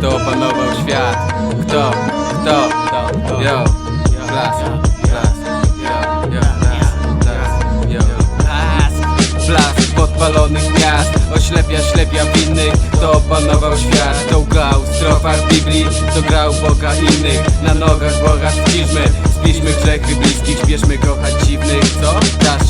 Kto opanował świat? Kto? Kto? Kto? Yo, klas, klas, yo, yo, klas, klas, yo. Blask podpalonych miast Oślepia, ślepia winnych To opanował świat To grał strofar Biblii To grał Boga innych Na nogach Boga spiszmy Spiszmy grzechy bliskich Śpieszmy kochać dziwnych Co?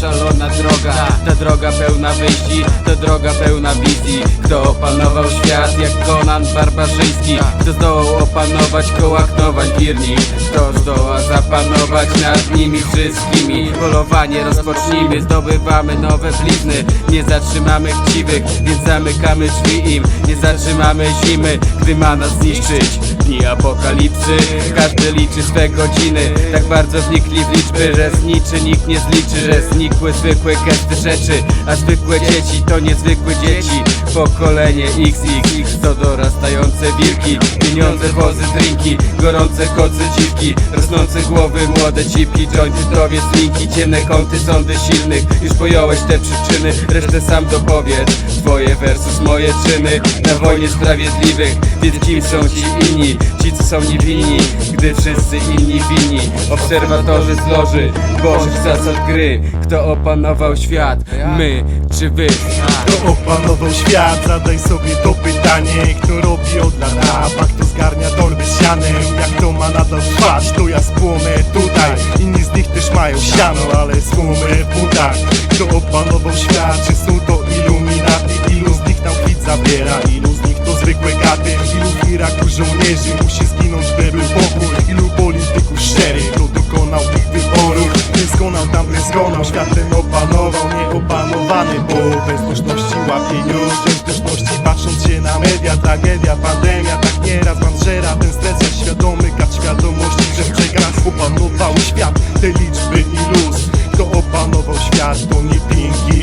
Szalona droga. Ta droga pełna wyjści To droga pełna wizji. Kto opanował świat Jak Conan Barbarzyński? Kto zdołał opanować koła knowań wirnik Kto zdoła zapanować nad nimi wszystkimi. Polowanie rozpocznijmy Zdobywamy nowe blizny. Nie zatrzymamy chciwych Więc zamykamy drzwi im. Nie zatrzymamy zimy Gdy ma nas zniszczyć. Dni apokalipsy Każdy liczy swe godziny. Tak bardzo wnikli w liczby Że zniczy nikt nie zliczy Że znikły zwykłe gesty rzeczy. A zwykłe dzieci to niezwykłe dzieci Pokolenie XX To dorastające wilki. Pieniądze, wozy, drinki Gorące kocy, dziwki. Rosnące głowy, młode cipki Jointy, zdrowie, slinki Ciemne kąty, sądy silnych. Już pojąłeś te przyczyny Resztę sam dopowiedz. Twoje versus moje czyny. Na wojnie sprawiedliwych Więc kim są ci inni? Ci co są niewinni Gdy wszyscy inni winni Obserwatorzy z loży Bożych zasad gry Kto opanował świat? My czy wy? Kto opanował świat? Zadaj sobie to pytanie Kto robi od lat rap, a kto zgarnia torby z sianem Jak to ma nadal trwać, to ja spłonę tutaj Inni z nich też mają siano, ale spłonę w butach Kto opanował świat? Czy są to skonał Światem opanował nieopanowany Bo bezduszności łapie już bezduszności Patrząc się na media, tragedia, pandemia. Tak nieraz pan żera ten stres świadomy Kat świadomości, że w przegrach opanował świat. Te liczby i luz Kto opanował świat, to nie pinki.